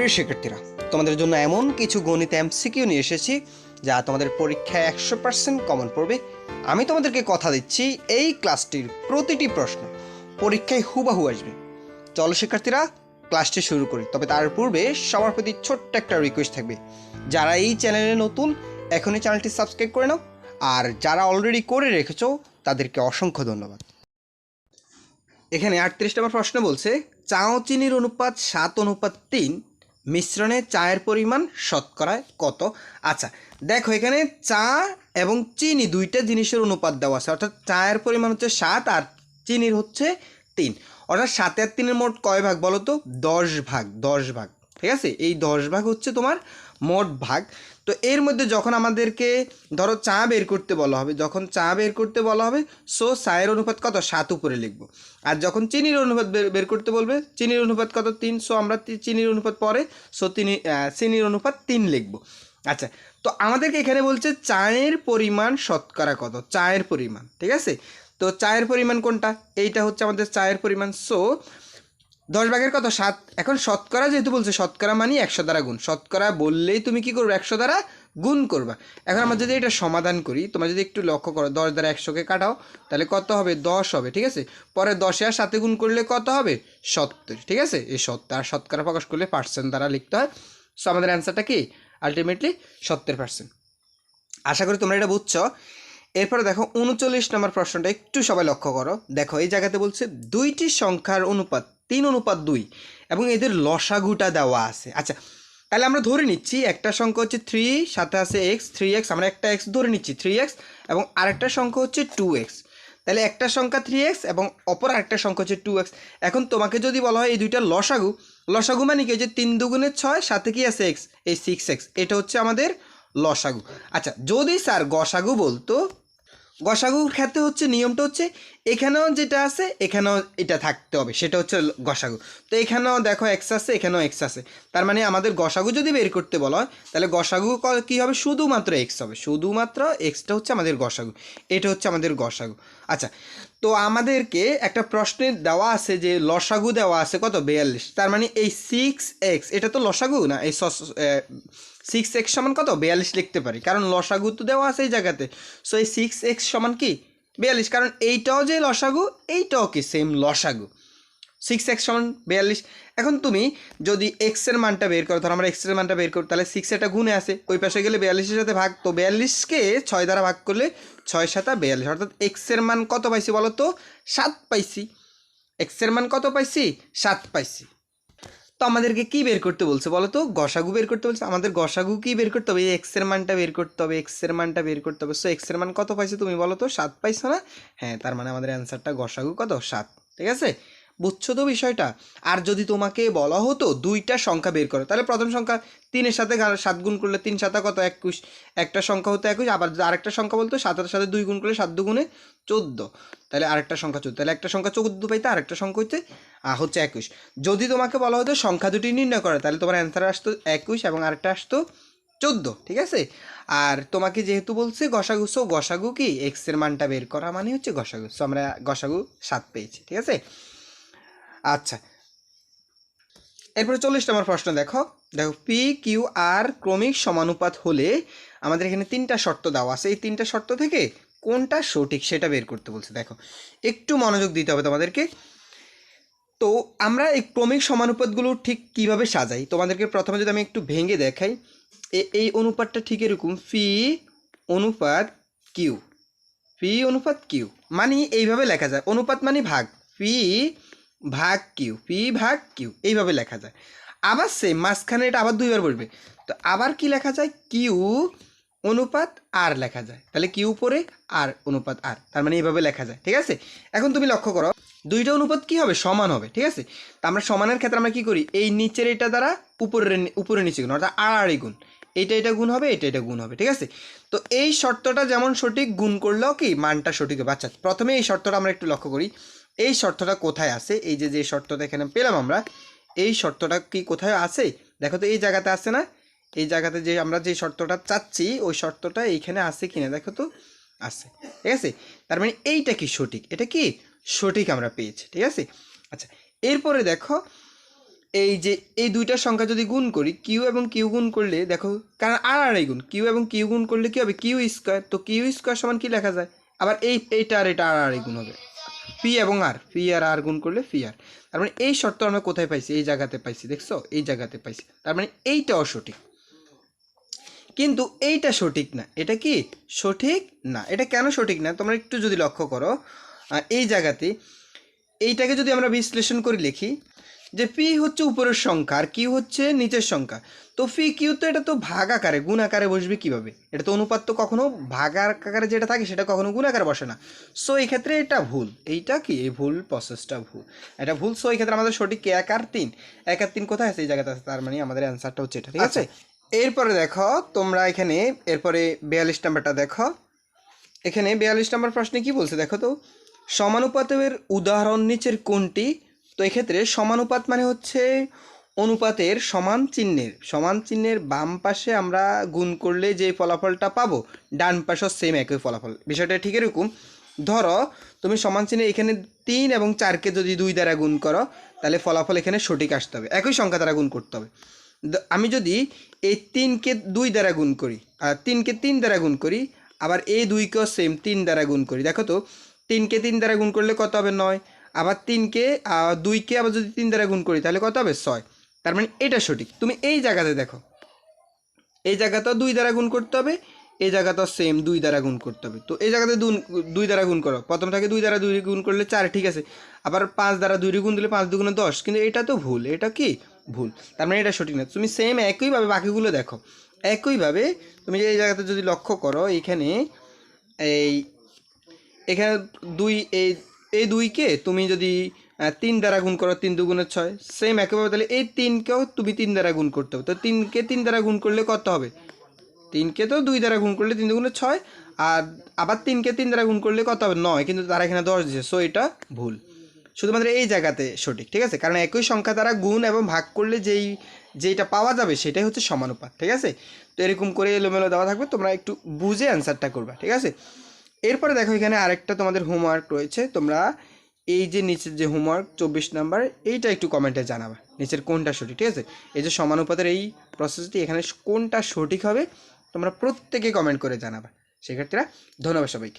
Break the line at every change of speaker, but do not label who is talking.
প্রিয় শিক্ষার্থীরা, তোমাদের জন্য এমন কিছু গণিত এমসিকিউ নিয়ে এসেছি যা তোমাদের পরীক্ষায় একশো পার্সেন্ট কমন পড়বে। আমি তোমাদেরকে কথা দিচ্ছি এই ক্লাসটির প্রতিটি প্রশ্ন। পরীক্ষায় হুবাহু আসবে। চলো শিক্ষার্থীরা, ক্লাসটি শুরু করি। তবে তার পূর্বে সবার প্রতি ছোট্ট একটা রিকোয়েস্ট থাকবে। যারা এই চ্যানেলে নতুন, এখনই চ্যানেলটি সাবস্ক্রাইব করে নাও। আর যারা অলরেডি করে রেখেছ, তাদেরকে অসংখ্য ধন্যবাদ। এখানে আটত্রিশ নম্বর প্রশ্ন বলছে চা ও চিনির অনুপাত সাত, অনুপাত তিন মিশ্রণে চায়ের পরিমাণ শতকরায় কত? আচ্ছা দেখো এখানে চা এবং চিনি দুইটা জিনিসের অনুপাত দেওয়া আছে। অর্থাৎ চায়ের পরিমাণ হচ্ছে সাত আর চিনির হচ্ছে তিন। অর্থাৎ সাতে আর তিনের মোট কয় ভাগ বলো তো? দশ ভাগ দশ ভাগ। ঠিক আছে? এই দশ ভাগ হচ্ছে তোমার মোট ভাগ। তো এর মধ্যে যখন আমাদেরকে, ধরো চা বের করতে বলা হবে, যখন চা বের করতে বলা হবে সো চায়ের অনুপাত কত? সাত উপরে লিখব। আর যখন চিনির অনুপাত বের করতে বলবে, চিনির অনুপাত কত? তিন। সো আমরা চিনির অনুপাত পরে সো তিনি চিনির অনুপাত তিন লিখব। আচ্ছা তো আমাদেরকে এখানে বলছে চায়ের পরিমাণ শতকরা কত? চায়ের পরিমাণ, ঠিক আছে? তো চায়ের পরিমাণ কোনটা? এইটা হচ্ছে আমাদের চায়ের পরিমাণ। সো দশ ভাগের কত? সাত। এখন শতকরা যেহেতু বলছে, শতকরা মানে একশো দ্বারা গুণ। শতকরা বললেই তুমি কি করবে? একশো দ্বারা গুণ করবা। এখন আমরা যদি এটা সমাধান করি, তোমরা যদি একটু লক্ষ্য করো, দশ দ্বারা একশোকে কাটাও, তাহলে কত হবে? দশ হবে, ঠিক আছে? পরে দশে আর সাথে গুণ করলে কত হবে? সত্তর, ঠিক আছে? এই সত্তর, আর শতকরা প্রকাশ করলে পার্সেন্ট দ্বারা লিখতে হয়। সো আমাদের অ্যান্সারটা কি? আলটিমেটলি সত্তর পার্সেন্ট আশা করি তোমরা এটা বুঝছ। এরপরে দেখো, উনচল্লিশ নম্বর প্রশ্নটা একটু সবাই লক্ষ্য করো। দেখো, এই জায়গাতে বলছে, দুইটি সংখ্যার অনুপাত তিন অনুপাত দুই এবং এদের লসাগুটা দেওয়া আছে। আচ্ছা তাহলে আমরা ধরে নিচ্ছি একটা সংখ্যা হচ্ছে থ্রি সাথে আছে এক্স থ্রি এক্স আমরা একটা এক্স ধরে নিচ্ছি থ্রি এক্স এবং আরেকটা সংখ্যা হচ্ছে টু এক্স তাহলে একটা সংখ্যা থ্রি এক্স এবং অপর আরেকটা সংখ্যা হচ্ছে টু এক্স এখন তোমাকে যদি বলা হয় এই দুইটা লসাগু লসাগু মানে কি? যে তিন দুগুণের ছয়, সাথে কি আছে এক্স এই সিক্স এক্স এটা হচ্ছে আমাদের লসাগু। আচ্ছা যদি স্যার গসাগু বলতো, গসাগুর ক্ষেত্রে হচ্ছে নিয়মটা হচ্ছে এখানেও যেটা আছে, এখানেও এটা থাকতে হবে। সেটা হচ্ছে গসাগু। তো এখানেও দেখো এক্স আছে, এখানেও এক্স আছে। তার মানে আমাদের গসাগু যদি বের করতে বলা হয়, তাহলে গসাগু ক- হবে? শুধুমাত্র এক্স হবে। শুধুমাত্র এক্সটা হচ্ছে আমাদের গসাগু। এটা হচ্ছে আমাদের গসাগু। আচ্ছা তো আমাদেরকে একটা প্রশ্নের দেওয়া আছে যে লসাগু দেওয়া আছে কত? বিয়াল্লিশ। তার মানে এই সিক্স এক্স এটা তো লসাগু না? এই সিক্স এক্স সমান কত? বিয়াল্লিশ লিখতে পারি। কারণ লসাগু তো দেওয়া আছে এই জায়গাতে। সো এই সিক্স এক্স সমান কি? বিয়াল্লিশ, কারণ এইটাও যে লসাগু, এইটাও কি সেম লসাগু? সিক্স এক্স সমান বিয়াল্লিশ। এখন তুমি যদি এক্সের মানটা বের করো, ধরো আমরা এক্সের মানটা বের করি, তাহলে সিক্স এটা গুণে আসে ওই পাশে গেলে বিয়াল্লিশের সাথে ভাগ, তো বিয়াল্লিশকে ছয় দ্বারা ভাগ করলে ছয় সাতা বিয়াল্লিশ। অর্থাৎ এক্সের মান কত পাইছি বলো তো? সাত পাইছি। এক্সের মান কত পাইছি? সাত পাইছি। তো আমাদেরকে কি বের করতে বলছে বলো তো গসাগু বের করতে বলছে। আমাদের গসাগু কি বের করতে হবে। এই এক্সের মানটা বের করতে হবে এক্সের মানটা বের করতে হবে। সো এক্সের মান কত পাইছো তুমি বলো তো? সাত পাইছো না? হ্যাঁ তার মানে আমাদের অ্যান্সারটা গসাগু কত? সাত। ঠিক আছে? বুঝছ তো বিষয়টা। আর যদি তোমাকে বলা হতো দুইটা সংখ্যা বের করো, তাহলে প্রথম সংখ্যা তিনের সাথে সাত গুণ করলে তিন সাতা কত? একুশ। একটা সংখ্যা হতো একুশ, আবার আরেকটা সংখ্যা বলতো সাতের সাথে দুই গুণ করলে সাত দুগুণে চোদ্দ। তাহলে আরেকটা সংখ্যা চোদ্দ। তাহলে একটা সংখ্যা চোদ্দ পাইতে আরেকটা সংখ্যা হচ্ছে হচ্ছে একুশ। যদি তোমাকে বলা হতো সংখ্যা দুটি নির্ণয় করে, তাহলে তোমার অ্যান্সার আসতো একুশ এবং আরেকটা আসতো চোদ্দ। ঠিক আছে? আর তোমাকে যেহেতু বলছে গসাগু সো গসাগু কি? এক্সের মানটা বের করা মানে হচ্ছে গসাগু সো আমরা গসাগু সাত পেয়েছি। ঠিক আছে? আচ্ছা। এরপরে চল্লিশ নম্বর প্রশ্ন, দেখো। দেখো পি কিউ আর ক্রমিক সমানুপাত হলে আমাদের এখানে তিনটা শর্ত দেওয়া আছে। এই তিনটা শর্ত থেকে কোনটা সঠিক সেটা বের করতে বলছে। দেখো, একটু মনোযোগ দিতে হবে তোমাদেরকে। তো আমরা এই ক্রমিক সমানুপাতগুলো ঠিক কীভাবে সাজাই? তোমাদেরকে প্রথমে যদি আমি একটু ভেঙে দেখাই এই অনুপাতটা ঠিক এরকম ফি অনুপাত কিউ ফি অনুপাত কিউ মানে এইভাবে লেখা যায়। অনুপাত মানে ভাগ। ফি ভাগ কিউ পি ভাগ কিউ এইভাবে লেখা যায়। আবার সেম মাঝখানে এটা আবার দুইবার বলবে তো আবার কি লেখা যায়? কিউ অনুপাত আর লেখা যায়। তাহলে কিউ পরে আর অনুপাত আর। তার মানে এইভাবে লেখা যায়, ঠিক আছে? এখন তুমি লক্ষ্য করো, দুইটা অনুপাত কি হবে? সমান হবে, ঠিক আছে? তা আমরা সমানের ক্ষেত্রে আমরা কি করি? এই নিচের এটা দ্বারা উপরের উপরে নিচে গুণ, অর্থাৎ আর আড়াই গুণ। এইটা এটা গুণ হবে, এটা এটা গুণ হবে, ঠিক আছে? তো এই শর্তটা যেমন সঠিক, গুণ করলেও কি মানটা সঠিক হবে। আচ্ছা প্রথমে এই শর্তটা আমরা একটু লক্ষ্য করি। এই শর্তটা কোথায় আছে? এই যে যে শর্তটা এখানে পেলাম আমরা, এই শর্তটা কি কোথায় আছে? দেখো তো, এই জায়গাতে আছে না? এই জায়গাতে যে আমরা যে শর্তটা চাচ্ছি, ওই শর্তটা এইখানে আছে কিনা দেখো তো? আছে, ঠিক আছে? তার মানে এইটা কি সঠিক? এটা কি? সঠিক আমরা পেয়েছি, ঠিক আছে? আচ্ছা এরপরে দেখো, এই যে, এই দুইটা সংখ্যা যদি গুণ করি কিউ এবং কিউ গুণ করলে দেখো, কারণ আর আড়াই গুণ কিউ এবং কিউ গুণ করলে কি হবে? কিউ স্কোয়ার তো কিউ স্কোয়ার সমান কি লেখা যায়? আবার এই, এইটা আর এটা আর আড়াই গুণ হবে। পি এবং আর পি আর আর গুণ করলে পি আর তার মানে এই শর্ত আমরা কোথায় পাইছি? এই জায়গাতে পাইছি, দেখছ? এই জায়গাতে পাইছি। তার মানে এইটা অসঠিক। কিন্তু এইটা সঠিক না। এটা কি? সঠিক না। এটা কেন সঠিক না? তোমরা একটু যদি লক্ষ্য করো এই জায়গাতে এইটাকে যদি আমরা বিশ্লেষণ করে লিখি যে পি হচ্ছে উপরের সংখ্যা আর কিউ হচ্ছে নিচের সংখ্যা। তো পি কিউ তো এটা তো ভাগ আকারে গুণ আকারে বসবে কীভাবে? এটা তো অনুপাত তো কখনো ভাগ আকারে যেটা থাকে সেটা কখনো গুণ আকারে বসে না। সো এই ক্ষেত্রে এটা ভুল। এইটা কি? এই ভুল প্রসেসটা ভুল। এটা ভুল সো এই ক্ষেত্রে আমাদের সঠিক এক আর তিন। এক আর তিন কোথায় আছে? এই জায়গাতে আছে। তার মানে আমাদের অ্যান্সারটা হচ্ছে এটা ঠিক আছে? এরপরে দেখো তোমরা এখানে এরপরে বিয়াল্লিশ নাম্বারটা দেখো। এখানে বিয়াল্লিশ নম্বর প্রশ্নে কি বলছে? দেখো তো সমানুপাতের উদাহরণ নিচের কোনটি? তো এক্ষেত্রে সমানুপাত মানে হচ্ছে অনুপাতের সমান চিহ্নের সমান চিহ্নের বাম পাশে আমরা গুণ করলে যে ফলাফলটা পাবো, ডান পাশেও সেম একই ফলাফল। বিষয়টা ঠিক এরকম। ধরো, তুমি সমান চিহ্নে এখানে তিন এবং চারকে যদি দুই দ্বারা গুণ করো, তাহলে ফলাফল এখানে সঠিক আসতে হবে। একই সংখ্যা দ্বারা গুণ করতে হবে। আমি যদি এই তিনকে দুই দ্বারা গুণ করি, আর তিনকে তিন দ্বারা গুণ করি, আবার এই দুইকেও সেম তিন দ্বারা গুণ করি। দেখো তো, তিনকে তিন দ্বারা গুণ করলে কত হবে? নয়। আবার তিনকে দুইকে আবার যদি তিন দ্বারা গুণ করি, তাহলে কত হবে? ছয়। তার মানে এটা সঠিক। তুমি এই জায়গাতে দেখো। এই জায়গাতেও দুই দ্বারা গুণ করতে হবে, এই জায়গাতেও সেম দুই দ্বারা গুণ করতে হবে। তো এই জায়গাতে দুই দ্বারা গুণ করো। প্রথম থেকে দুই দ্বারা দুই গুণ করলে চার, ঠিক আছে। আবার পাঁচ দ্বারা দুই গুণ দিলে পাঁচ দুগুণে দশ। কিন্তু এটা তো ভুল। এটা কি? ভুল। তার মানে এটা সঠিক না। তুমি সেম একইভাবে বাকিগুলো দেখো। একইভাবে তুমি এই জায়গাতে যদি লক্ষ্য করো, এইখানে এই, এখানে দুই, এই এই দুইকে তুমি যদি তিন দ্বারা গুণ করো, তিন দুগুণে ছয় সেম একইভাবে তাহলে এই তিনকেও তুমি তিন দ্বারা গুণ করতে হবে। তো তিনকে তিন দ্বারা গুণ করলে কত হবে? তিনকে তো দুই দ্বারা গুণ করলে তিন দুগুণে ছয়, আর আবার তিনকে তিন দ্বারা গুণ করলে কত হবে? নয়, কিন্তু তারা এখানে দশ দিচ্ছে সো এটা ভুল। শুধুমাত্র এই জায়গাতে সঠিক, ঠিক আছে? কারণ একই সংখ্যা দ্বারা গুণ এবং ভাগ করলে যেই, যেইটা পাওয়া যাবে সেটাই হচ্ছে সমানুপাত, ঠিক আছে? তো এরকম করে এলোমেলো দেওয়া থাকবে, তোমরা একটু বুঝে অ্যান্সারটা করবা, ঠিক আছে? এরপরে দেখো এখানে আরেকটা তোমাদের হোমওয়ার্ক রয়েছে। তোমরা এই যে নিচের যে হোমওয়ার্ক চব্বিশ নাম্বার এইটা একটু কমেন্টে জানাবা। নিচের কোনটা সঠিক, ঠিক আছে? এই যে সমানুপাতের এই প্রসেসটি এখানে কোনটা সঠিক হবে, তোমরা প্রত্যেকে কমেন্ট করে জানাবা। সেক্ষেত্রে ধন্যবাদ সবাইকে।